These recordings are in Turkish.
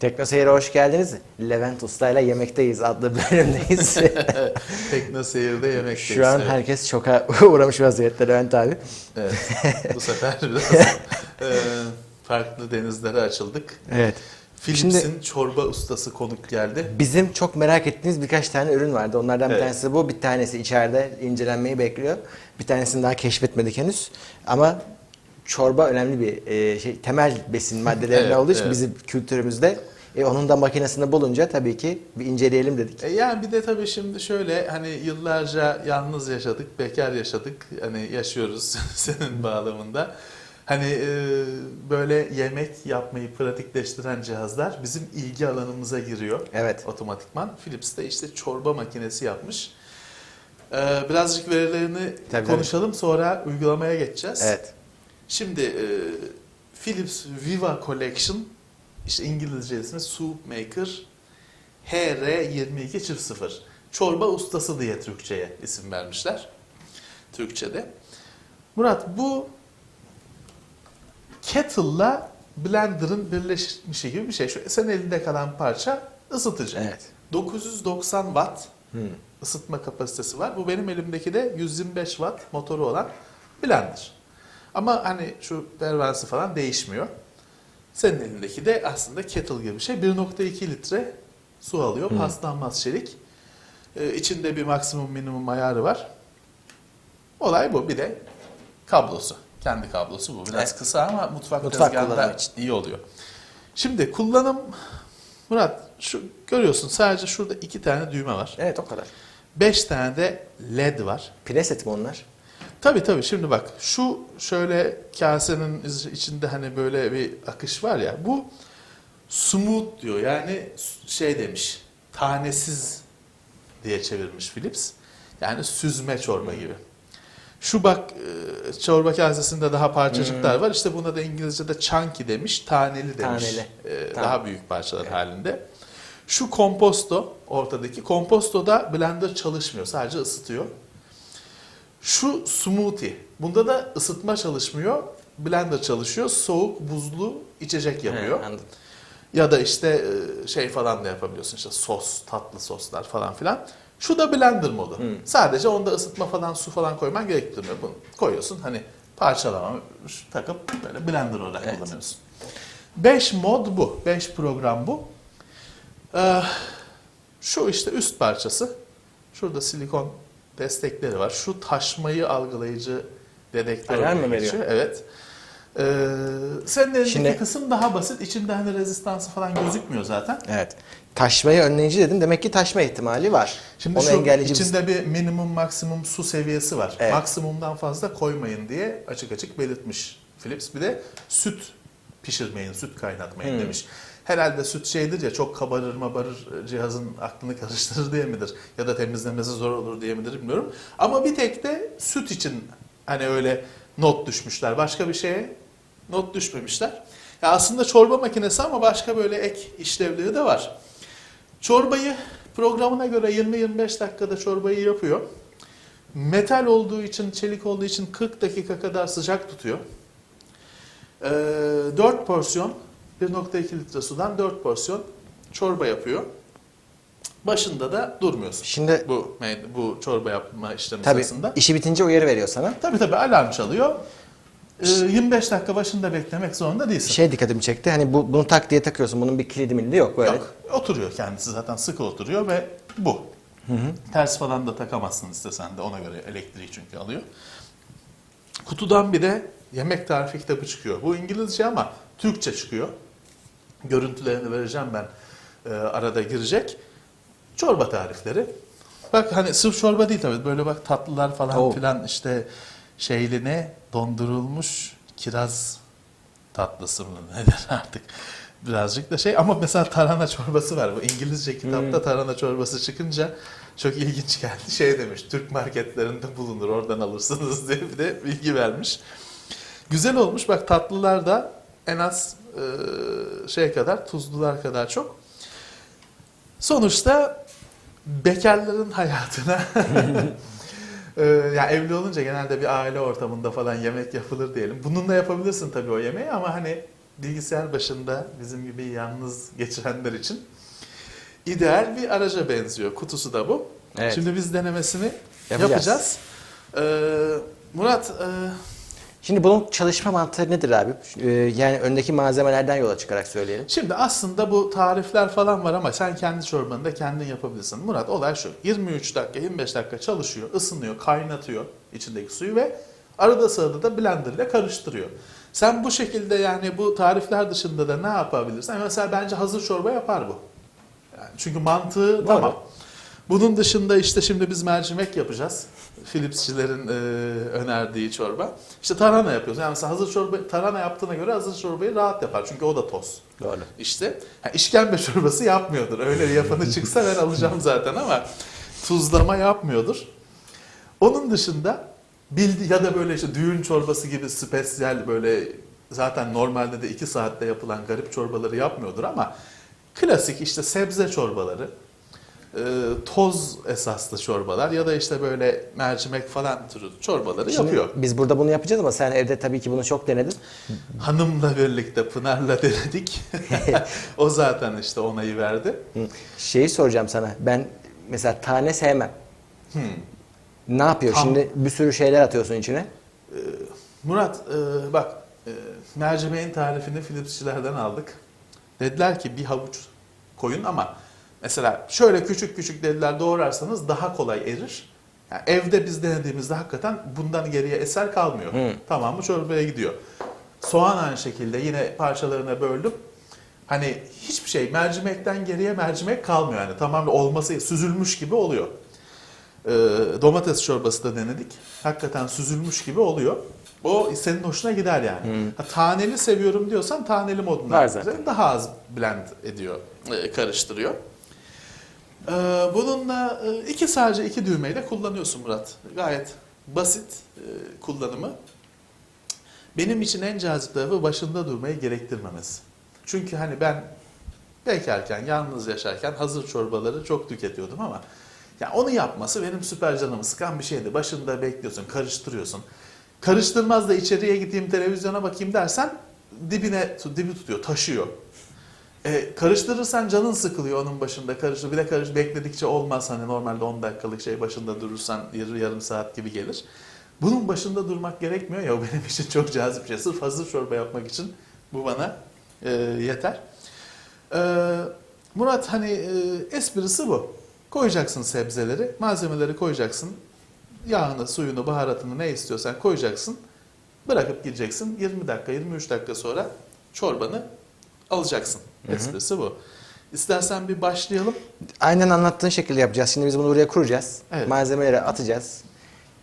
Tekno Seyir'e hoş geldiniz. Levent Usta'yla Yemekteyiz adlı bölümdeyiz. Tekno seyirde yemekteyiz. Şu an evet. herkes şoka uğramış vaziyette Levent abi. Evet. Bu sefer biraz e, farklı denizlere açıldık. Evet. Philips'in çorba ustası konuk geldi. Bizim çok merak ettiğiniz birkaç tane ürün vardı. Onlardan bir Evet. tanesi bu. Bir tanesi içeride incelenmeyi bekliyor. Bir tanesini daha keşfetmedik henüz. Ama çorba önemli bir e, şey temel besin maddelerinden Evet, olduğu için evet. bizim kültürümüzde e, onun da makinesini bulunca tabii ki bir inceleyelim dedik. E yani bir de tabii şimdi şöyle hani yıllarca yalnız yaşadık, bekar yaşadık. Hani yaşıyoruz senin bağlamında. Hani e, böyle yemek yapmayı pratikleştiren cihazlar bizim ilgi alanımıza giriyor. Evet. Otomatikman. Philips de işte çorba makinesi yapmış. E, birazcık verilerini Tabii, konuşalım sonra uygulamaya geçeceğiz. Evet. Şimdi e, Philips Viva Collection işte İngilizce ismi Soup Maker HR2200 çorba ustası diye Türkçe'ye isim vermişler. Türkçe'de. Murat bu kettle'la blender'ın birleşmişi gibi bir şey. Şu sen elinde kalan parça ısıtıcı. Evet. 990 watt Hmm. ısıtma kapasitesi var. Bu benim elimdeki de 125 watt motoru olan blender. Ama hani şu pervanesi falan değişmiyor. Senin elindeki de aslında kettle gibi bir şey. 1.2 litre su alıyor. Hı. Paslanmaz çelik. Ee, içinde bir maksimum minimum ayarı var. Olay bu. Bir de kablosu. Kendi kablosu bu. Biraz Evet. kısa ama mutfak, Mutfak tezgahında için. iyi oluyor. Şimdi kullanım Murat şu görüyorsun sadece şurada iki tane düğme var. Evet o kadar. Beş tane de led var. Preset mi onlar? Tabii tabii şimdi bak şu şöyle kasenin içinde hani böyle bir akış var ya bu smooth diyor yani şey demiş tanesiz diye çevirmiş Philips. Yani süzme çorba gibi. Şu bak e, çorba kasesinde daha parçacıklar var. İşte buna da İngilizce'de chunky demiş, taneli demiş. Taneli. E, Tamam. Daha büyük parçalar Evet. halinde. Şu komposto ortadaki. Kompostoda blender çalışmıyor. Sadece ısıtıyor. Şu smoothie. Bunda da ısıtma çalışmıyor. Blender çalışıyor. Soğuk, buzlu içecek yapıyor. He, anladım. Ya da işte e, şey falan da yapabiliyorsun işte sos, tatlı soslar falan filan. Şu da blender modu. Hmm. Sadece onda ısıtma falan su falan koyman gerektirmiyor. Bunu koyuyorsun hani parçalama takıp böyle blender olarak Evet. kullanıyorsun. 5 mod bu. 5 program bu. Ee, şu işte üst parçası. Şurada silikon destekleri var. Şu taşmayı algılayıcı dedektör. Alarm mı veriyor? Evet. Ee, senin elindeki Şimdi- kısım daha basit. İçinde hani rezistansı falan gözükmüyor zaten. Evet. Taşmayı önleyici dedin. Demek ki taşma ihtimali var. Şimdi Onu şu engelleyici içinde bir minimum maksimum su seviyesi var. Evet. Maksimumdan fazla koymayın diye açık açık belirtmiş Philips. Bir de süt pişirmeyin, süt kaynatmayın Hmm. demiş. Herhalde süt şeydir ya çok kabarır mabarır cihazın aklını karıştırır diye midir? Ya da temizlemesi zor olur diye midir bilmiyorum. Ama bir tek de süt için hani öyle not düşmüşler. Başka bir şeye not düşmemişler. Ya aslında çorba makinesi ama başka böyle ek işlevleri de var. Çorbayı programına göre 20-25 dakikada çorbayı yapıyor. Metal olduğu için, çelik olduğu için 40 dakika kadar sıcak tutuyor. Ee, 4 porsiyon, 1.2 litre sudan 4 porsiyon çorba yapıyor. Başında da durmuyorsun. Şimdi Bu bu çorba yapma işlemi tabii sırasında. işi bitince uyarı veriyor sana. Tabii tabii alarm çalıyor. Ee, 25 dakika başında beklemek zorunda değilsin. Şey dikkatimi çekti. Hani bu, bunu tak diye takıyorsun. Bunun bir kilidi milidi yok böyle. Yok. Oturuyor kendisi zaten sıkı oturuyor ve bu. Ters falan da takamazsın istesen de ona göre elektriği çünkü alıyor. Kutudan bir de yemek tarifi kitabı çıkıyor. Bu İngilizce ama Türkçe çıkıyor. Görüntülerini vereceğim ben e, arada girecek. Çorba tarifleri. Bak hani sırf çorba değil tabii böyle bak tatlılar falan Oo. filan işte şeyli ne dondurulmuş kiraz tatlısı mı nedir artık birazcık da şey ama mesela tarhana çorbası var bu İngilizce kitapta Hmm. tarhana çorbası çıkınca çok ilginç geldi şey demiş Türk marketlerinde bulunur oradan alırsınız diye bir de bilgi vermiş. Güzel olmuş bak tatlılar da en az e, şey kadar tuzlular kadar çok. Sonuçta bekarların hayatına Ee, ya evli olunca genelde bir aile ortamında falan yemek yapılır diyelim. Bununla yapabilirsin tabii o yemeği ama hani bilgisayar başında bizim gibi yalnız geçirenler için ideal bir araca benziyor. Kutusu da bu. Evet. Şimdi biz denemesini Yapacağız. yapacağız. Ee, Murat, e, Şimdi bunun çalışma mantığı nedir abi? Ee, yani öndeki malzemelerden yola çıkarak söyleyelim. şimdi aslında bu tarifler falan var ama sen kendi çorbanı da kendin yapabilirsin. Murat olay şu. 23 dakika, 25 dakika çalışıyor, ısınıyor, kaynatıyor içindeki suyu ve arada sırada da blender ile karıştırıyor. Sen bu şekilde yani bu tarifler dışında da ne yapabilirsin? Yani Mesela bence hazır çorba yapar bu. Yani çünkü mantığı Doğru. tamam. Bunun dışında işte şimdi biz mercimek yapacağız. Philipsçilerin e, önerdiği çorba. İşte tarhana yapıyoruz. Yani mesela hazır çorba tarhana yaptığına göre hazır çorbayı rahat yapar. Çünkü o da toz. Doğru. İşte ha, işkembe çorbası yapmıyordur. Öyle bir yapanı çıksa ben alacağım zaten ama tuzlama yapmıyordur. Onun dışında bildi ya da böyle işte düğün çorbası gibi spesiyel böyle zaten normalde de 2 saatte yapılan garip çorbaları yapmıyordur ama klasik işte sebze çorbaları, e, toz esaslı çorbalar ya da işte böyle mercimek falan türü çorbaları Şimdi yapıyor. Biz burada bunu yapacağız ama sen evde tabii ki bunu çok denedin. Hanımla birlikte Pınar'la denedik. o zaten işte onayı verdi. Şeyi soracağım sana. Ben mesela tane sevmem. Hmm. Ne yapıyor? Tam- Şimdi bir sürü şeyler atıyorsun içine. Ee, Murat e, bak e, mercimeğin tarifini Philipsçilerden aldık. Dediler ki bir havuç koyun ama mesela şöyle küçük küçük dediler doğrarsanız daha kolay erir. Yani evde biz denediğimizde hakikaten bundan geriye eser kalmıyor. Hı. Tamamı çorbaya gidiyor. Soğan aynı şekilde yine parçalarına böldüm. Hani hiçbir şey mercimekten geriye mercimek kalmıyor yani tamamen olması süzülmüş gibi oluyor. Ee, domates çorbası da denedik. Hakikaten süzülmüş gibi oluyor. O senin hoşuna gider yani. Ha, taneli seviyorum diyorsan taneli zaten. Daha az blend ediyor, e, karıştırıyor. Ee, bununla e, iki sadece iki düğmeyle kullanıyorsun Murat. Gayet basit e, kullanımı. Benim için en cazip tarafı başında durmayı gerektirmemesi. Çünkü hani ben bekarken, yalnız yaşarken hazır çorbaları çok tüketiyordum ama ya onu yapması benim süper canımı sıkan bir şeydi. Başında bekliyorsun, karıştırıyorsun. Karıştırmaz da içeriye gideyim televizyona bakayım dersen dibine dibi tutuyor, taşıyor. E, karıştırırsan canın sıkılıyor onun başında karıştır. Bir de karış bekledikçe olmaz hani normalde 10 dakikalık şey başında durursan yarı yarım saat gibi gelir. Bunun başında durmak gerekmiyor ya o benim için çok cazip bir şey. Sırf hazır çorba yapmak için bu bana e, yeter. E, Murat hani e, esprisi bu. Koyacaksın sebzeleri, malzemeleri koyacaksın. Yağını, suyunu, baharatını ne istiyorsan koyacaksın. Bırakıp gideceksin. 20 dakika, 23 dakika sonra çorbanı alacaksın. Esprisi bu. İstersen bir başlayalım. Aynen anlattığın şekilde yapacağız. Şimdi biz bunu buraya kuracağız. Evet. Malzemeleri atacağız.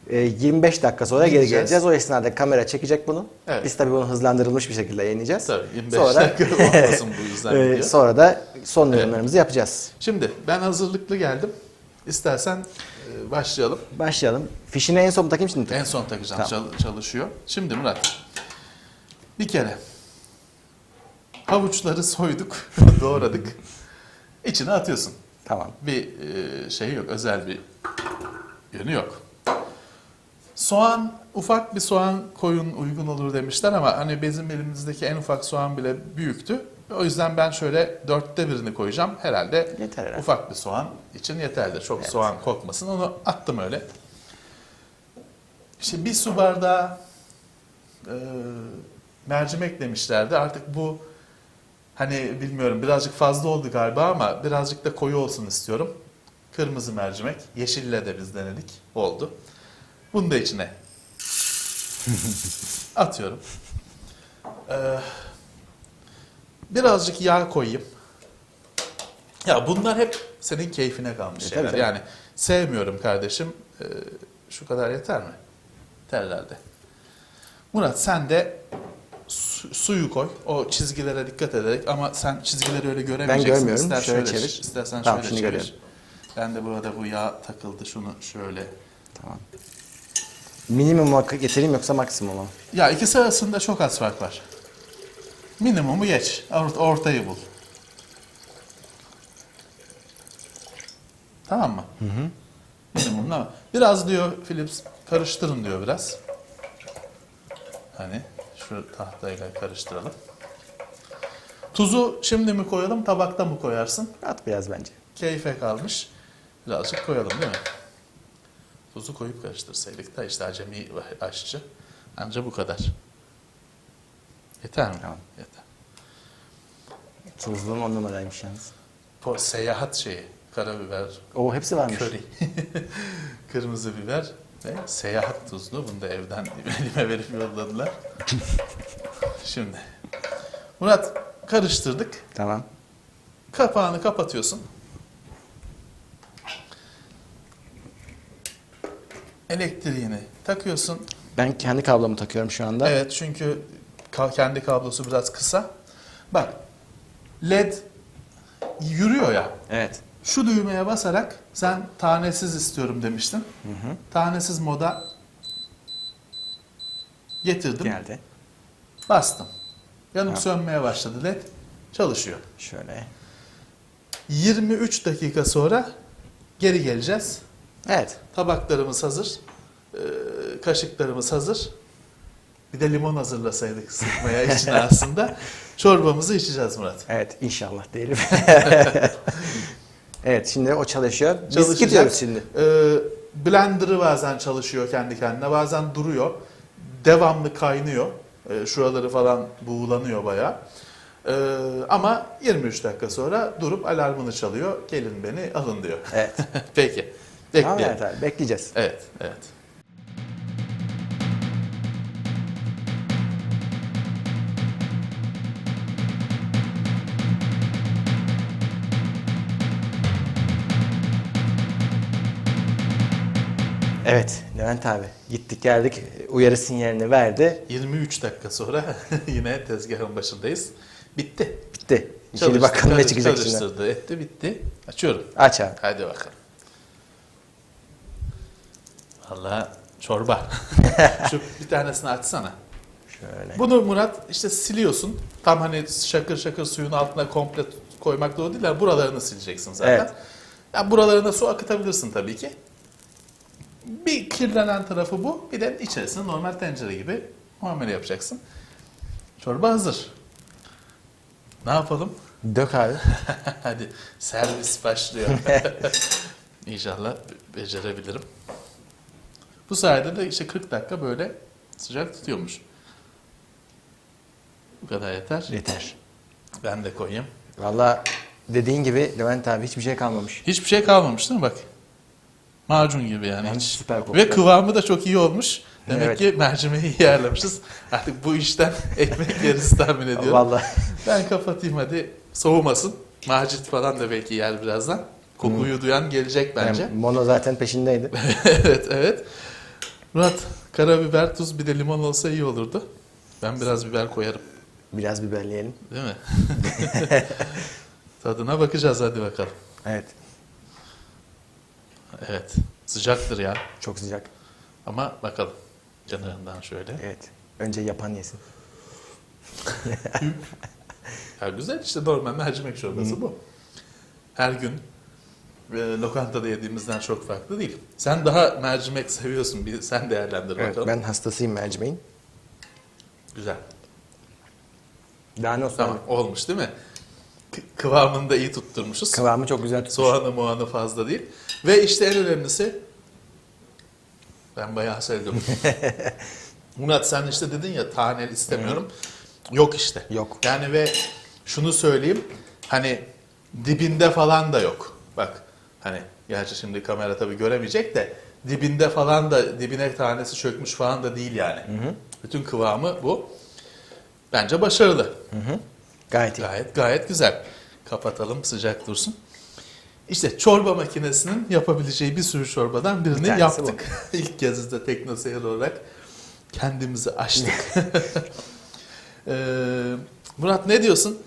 Ee, 25 dakika sonra geri Gideceğiz. geleceğiz. O esnada kamera çekecek bunu. Evet. Biz tabii bunu hızlandırılmış bir şekilde yayınlayacağız. Tabii 25 Sonra- dakika olmasın bu yüzden video. sonra da son yorumlarımızı yapacağız. Şimdi ben hazırlıklı geldim. İstersen e, başlayalım. Başlayalım. Fişini en son takayım şimdi. En son takacağım. Tamam. Çal- çalışıyor. Şimdi Murat. Bir kere havuçları soyduk, doğradık. İçine atıyorsun. Tamam. Bir e, şey yok, özel bir yönü yok. Soğan, ufak bir soğan koyun uygun olur demişler ama hani bizim elimizdeki en ufak soğan bile büyüktü. O yüzden ben şöyle dörtte birini koyacağım. Herhalde Yeter herhalde. ufak bir soğan için yeterli. Çok Evet. soğan kokmasın. Onu attım öyle. İşte bir su bardağı e, mercimek demişlerdi. Artık bu hani bilmiyorum birazcık fazla oldu galiba ama birazcık da koyu olsun istiyorum. Kırmızı mercimek. Yeşille de biz denedik. Oldu. Bunu da içine atıyorum. Ee, birazcık yağ koyayım. Ya bunlar hep senin keyfine kalmış E, şeyler. Yani sevmiyorum kardeşim. Ee, şu kadar yeter mi? Yeter herhalde. Murat sen de su- suyu koy. O çizgilere dikkat ederek ama sen çizgileri öyle göremeyeceksin. görmüyorum. İster Şöyle şöyle, çevir. istersen Tamam, şöyle şimdi çevir. görüyorum. Ben de burada bu yağ takıldı. Şunu şöyle. Tamam. Minimuma getireyim yoksa maksimuma? Ya ikisi arasında çok az fark var. Minimumu geç. Or- ortayı bul. Tamam mı? Hı hı. Minimum ne? Biraz diyor Philips karıştırın diyor biraz. Hani şu tahtayla karıştıralım. Tuzu şimdi mi koyalım, tabakta mı koyarsın? At biraz bence. Keyfe kalmış. Birazcık koyalım değil mi? Tuzu koyup karıştırsaydık da işte acemi aşçı. Anca bu kadar. Yeter mi? Tamam. Yeter. Tuzluğum on numaraymış yalnız. Po seyahat şeyi, karabiber, O hepsi varmış. köri, kırmızı biber ve seyahat tuzlu. Bunu da evden elime verip yolladılar. Şimdi Murat karıştırdık. Tamam. Kapağını kapatıyorsun. Elektriğini takıyorsun. Ben kendi kablomu takıyorum şu anda. Evet çünkü ka- kendi kablosu biraz kısa. Bak led yürüyor ya. Evet. Şu düğmeye basarak sen tanesiz istiyorum demiştin. Tanesiz moda getirdim. Geldi. Bastım. Yanıp Ha. sönmeye başladı led. Çalışıyor. Şöyle. 23 dakika sonra geri geleceğiz. Evet. Tabaklarımız hazır. Ee, kaşıklarımız hazır. Bir de limon hazırlasaydık sıkmaya için aslında. Çorbamızı içeceğiz Murat. Evet inşallah diyelim. evet şimdi o çalışıyor. Biz Çalışacak. gidiyoruz şimdi. Ee, blender'ı bazen çalışıyor kendi kendine. Bazen duruyor. Devamlı kaynıyor. Ee, şuraları falan buğulanıyor bayağı. Ee, ama 23 dakika sonra durup alarmını çalıyor. Gelin beni alın diyor. Evet. Peki. tamam Bekleyelim. abi bekleyeceğiz. Evet, evet. Evet Levent abi gittik geldik uyarı sinyalini verdi. 23 dakika sonra yine tezgahın başındayız. Bitti. Bitti. Şimdi bakalım ne çıkacak şimdi. Çalıştırdı, etti, bitti. Açıyorum. Aç abi. Hadi bakalım. Valla çorba. Şu bir tanesini açsana. Şöyle. Bunu Murat işte siliyorsun. Tam hani şakır şakır suyun altına komple koymak doğru değil. Buralarını sileceksin zaten. Evet. Ya buralarına su akıtabilirsin tabii ki. Bir kirlenen tarafı bu. Bir de içerisine normal tencere gibi muamele yapacaksın. Çorba hazır. Ne yapalım? Dök abi. Hadi servis başlıyor. İnşallah be- becerebilirim. Bu sayede de işte 40 dakika böyle sıcak tutuyormuş. Bu kadar yeter. Yeter. Ben de koyayım. Valla dediğin gibi Levent abi hiçbir şey kalmamış. Hiçbir şey kalmamış değil mi bak? Macun gibi yani. Yani hiç. süper kokuyor. Ve kıvamı da çok iyi olmuş. Demek Evet. ki mercimeği iyi ayarlamışız. Artık bu işten ekmek yeriz tahmin ediyorum. Valla. Ben kapatayım hadi. Soğumasın. Macit falan da belki yer birazdan. Kokuyu duyan gelecek bence. Yani Mono zaten peşindeydi. evet evet. Murat karabiber, tuz bir de limon olsa iyi olurdu. Ben biraz biber koyarım. Biraz biberleyelim. Değil mi? Tadına bakacağız hadi bakalım. Evet. Evet. Sıcaktır ya. Çok sıcak. Ama bakalım. Kenarından şöyle. Evet. Önce yapan yesin. Ya güzel işte normal mercimek çorbası bu. Her gün e, lokantada yediğimizden çok farklı değil. Sen daha mercimek seviyorsun. Bir sen değerlendir Evet, bakalım. ben hastasıyım mercimeğin. Güzel. Daha ne olsun Tamam abi? olmuş değil mi? K- kıvamını da iyi tutturmuşuz. Kıvamı çok güzel tutmuş. Soğanı muanı fazla değil. Ve işte en önemlisi ben bayağı sevdim. Murat sen işte dedin ya taneli istemiyorum. Yok işte. Yok. Yani ve şunu söyleyeyim. Hani dibinde falan da yok. Bak hani gerçi şimdi kamera tabii göremeyecek de dibinde falan da dibine tanesi çökmüş falan da değil yani. Bütün kıvamı bu. Bence başarılı. Gayet iyi. Gayet gayet güzel. Kapatalım sıcak dursun. İşte çorba makinesinin yapabileceği bir sürü çorbadan birini Bir yaptık. İlk kez de teknoseyir olarak kendimizi aştık. Ee, Murat ne diyorsun?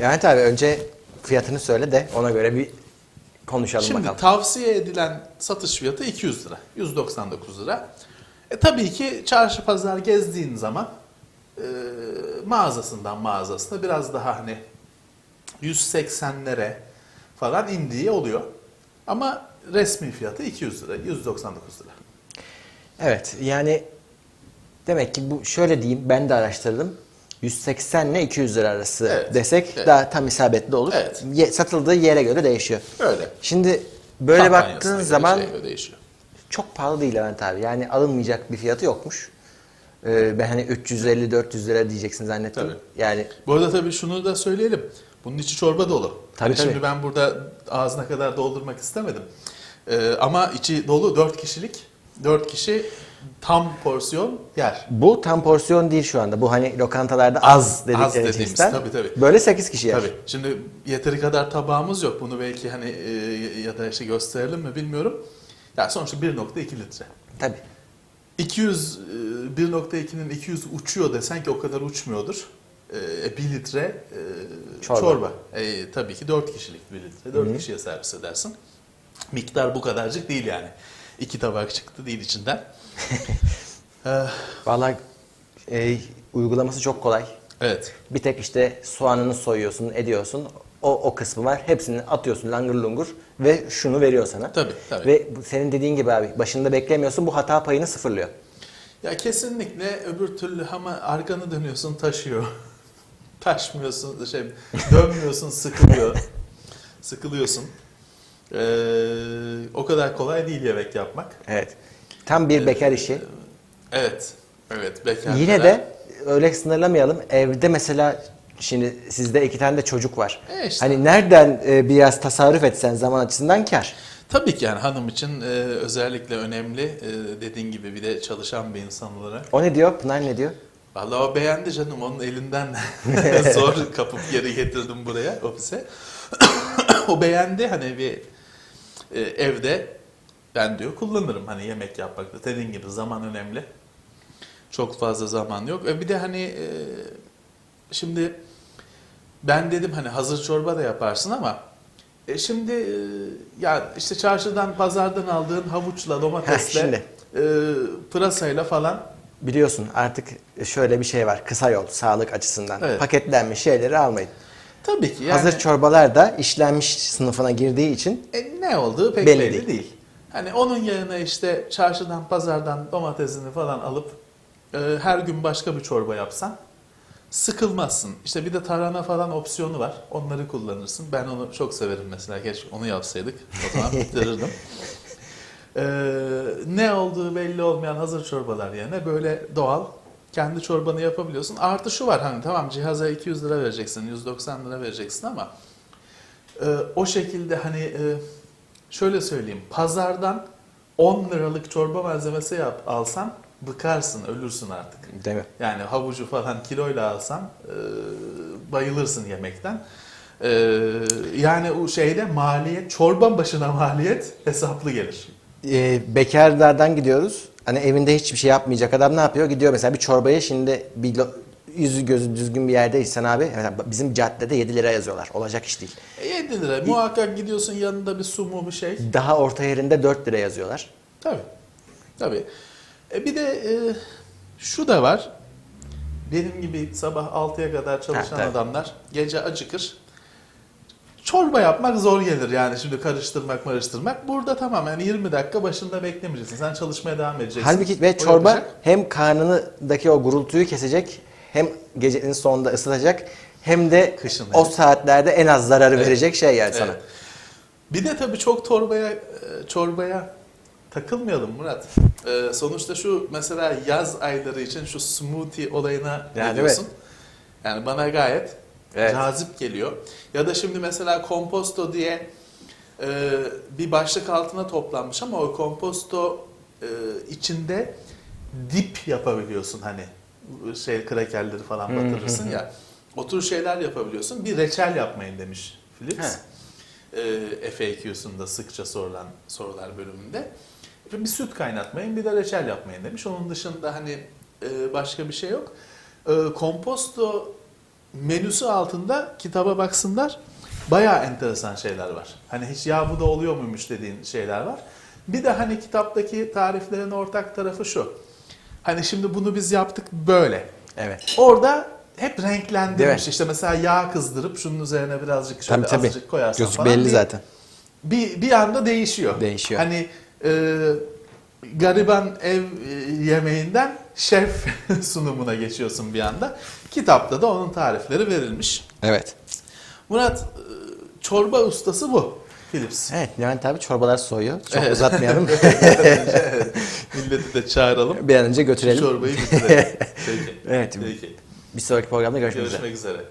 Levent abi önce fiyatını söyle de ona göre bir konuşalım Şimdi bakalım. tavsiye edilen satış fiyatı 200 lira. 199 lira. E, tabii ki çarşı pazar gezdiğin zaman e, mağazasından mağazasına biraz daha hani 180'lere falan indiği oluyor. Ama resmi fiyatı 200 lira, 199 lira. Evet yani demek ki bu şöyle diyeyim ben de araştırdım. 180 ile 200 lira arası Evet, desek evet. daha tam isabetli olur. Evet. Ye- satıldığı yere göre değişiyor. Öyle. Şimdi böyle baktığın zaman değişiyor. çok pahalı değil Levent abi. Yani alınmayacak bir fiyatı yokmuş. Ee, ben hani 350-400 lira diyeceksin zannettim. Tabii. Yani Bu arada tabii şunu da söyleyelim. Bunun içi çorba dolu. Tabii, Hani tabii. Şimdi ben burada ağzına kadar doldurmak istemedim. Ee, ama içi dolu 4 kişilik. 4 kişi tam porsiyon yer. bu tam porsiyon değil şu anda. Bu hani lokantalarda az dedikleri az dediğimiz, cinsten. tabii, tabii. Böyle 8 kişi yer. Tabii. Şimdi yeteri kadar tabağımız yok. Bunu belki hani e, ya da işte gösterelim mi bilmiyorum. Ya sonuçta 1.2 litre. Tabii. 200 e, 1.2'nin 200 uçuyor desen ki o kadar uçmuyordur. E, 1 litre e, Çorba. çorba. E, tabii ki 4 kişilik 1 litre. 4 kişiye servis edersin. Miktar bu kadarcık değil yani. İki tabak çıktı değil içinden. Vallahi e, uygulaması çok kolay. evet. Bir tek işte soğanını soyuyorsun, ediyorsun. O, o kısmı var. Hepsini atıyorsun langır lungur ve şunu veriyor sana. Tabii, tabii. Ve senin dediğin gibi abi başında beklemiyorsun bu hata payını sıfırlıyor. Ya kesinlikle öbür türlü ama arkanı dönüyorsun taşıyor. Taşmıyorsun, şey dönmüyorsun sıkılıyor. Sıkılıyorsun. Ee, o kadar kolay değil yemek yapmak. Evet. Tam bir bekar işi. Evet. Evet. Bekarlara. Yine de öyle sınırlamayalım. Evde mesela şimdi sizde iki tane de çocuk var. E işte. Hani nereden e, biraz tasarruf etsen zaman açısından kar. Tabii ki yani hanım için e, özellikle önemli. E, dediğin gibi bir de çalışan bir insan olarak. O ne diyor? Pınar ne diyor? Vallahi o beğendi canım. Onun elinden zor kapıp geri getirdim buraya ofise. o beğendi hani bir e, evde ben diyor kullanırım hani yemek yapmakta. Dediğin gibi zaman önemli. Çok fazla zaman yok. E bir de hani e, şimdi ben dedim hani hazır çorba da yaparsın ama e şimdi e, ya işte çarşıdan pazardan aldığın havuçla domatesle şimdi. e, pırasayla falan Biliyorsun artık şöyle bir şey var. Kısa yol sağlık açısından. Evet. Paketlenmiş şeyleri almayın. tabii ki yani Hazır çorbalar da işlenmiş sınıfına girdiği için E, ne olduğu pek Belli belli, değil. değil. Hani onun yerine işte çarşıdan, pazardan domatesini falan alıp e, her gün başka bir çorba yapsan sıkılmazsın. İşte bir de tarhana falan opsiyonu var. Onları kullanırsın. Ben onu çok severim mesela. Keşke onu yapsaydık. O zaman bitirirdim. E, ne olduğu belli olmayan hazır çorbalar yerine böyle doğal kendi çorbanı yapabiliyorsun. Artı şu var hani tamam cihaza 200 lira vereceksin, 190 lira vereceksin ama ee, o şekilde hani e, şöyle söyleyeyim pazardan 10 liralık çorba malzemesi yap alsan bıkarsın ölürsün artık. değil mi? Yani havucu falan kiloyla alsan e, bayılırsın yemekten. E, yani o şeyde maliyet çorba başına maliyet hesaplı gelir. Ee, bekarlardan gidiyoruz. Hani evinde hiçbir şey yapmayacak adam ne yapıyor? Gidiyor mesela bir çorbayı şimdi bir yüzü gözü düzgün bir yerdeysen abi mesela bizim caddede 7 lira yazıyorlar. Olacak iş değil. E, 7 lira muhakkak gidiyorsun yanında bir su mu bir şey. Daha orta yerinde 4 lira yazıyorlar. Tabii. Tabii. E bir de e, şu da var. Benim gibi sabah 6'ya kadar çalışan Ha, tabii. adamlar gece acıkır. Çorba yapmak zor gelir yani şimdi karıştırmak marıştırmak. Burada tamamen 20 dakika başında beklemeyeceksin. Sen çalışmaya devam edeceksin. Halbuki ve O çorba yapacak. hem karnındaki o gurultuyu kesecek hem gecenin sonunda ısıtacak hem de Kışın, o evet. saatlerde en az zararı verecek şey yani sana. Evet. Bir de tabii çok torbaya, e, çorbaya takılmayalım Murat. E, sonuçta şu mesela yaz ayları için şu smoothie olayına ne Yani diyorsun? Yani bana gayet Evet. cazip geliyor. Ya da şimdi mesela komposto diye e, bir başlık altına toplanmış ama o komposto e, içinde dip yapabiliyorsun hani şey krakerleri falan batırırsın ya. O tür şeyler yapabiliyorsun. Bir reçel yapmayın demiş Philips. E, FAQ'sunda sıkça sorulan sorular bölümünde. Bir süt kaynatmayın, bir de reçel yapmayın demiş. Onun dışında hani e, başka bir şey yok. E, komposto menüsü altında kitaba baksınlar. Bayağı enteresan şeyler var. Hani hiç ya bu da oluyor muymuş dediğin şeyler var. Bir de hani kitaptaki tariflerin ortak tarafı şu. Hani şimdi bunu biz yaptık böyle. Evet. Orada hep renklendirmiş. mi? İşte mesela yağ kızdırıp şunun üzerine birazcık şöyle Tabii tabii. azıcık koyarsan Gözü falan belli bir, zaten. bir, bir anda değişiyor. Değişiyor. Hani e, gariban ev e, yemeğinden şef sunumuna geçiyorsun bir anda. Kitapta da onun tarifleri verilmiş. Evet. Murat, e, çorba ustası bu. Philips. Evet Levent abi çorbalar soğuyor. Çok Evet. uzatmayalım. Evet, Milleti de çağıralım. bir an önce götürelim. Çorbayı bitirelim. Peki. Evet. Peki. Bir sonraki programda görüşmek üzere. Görüşmek üzere.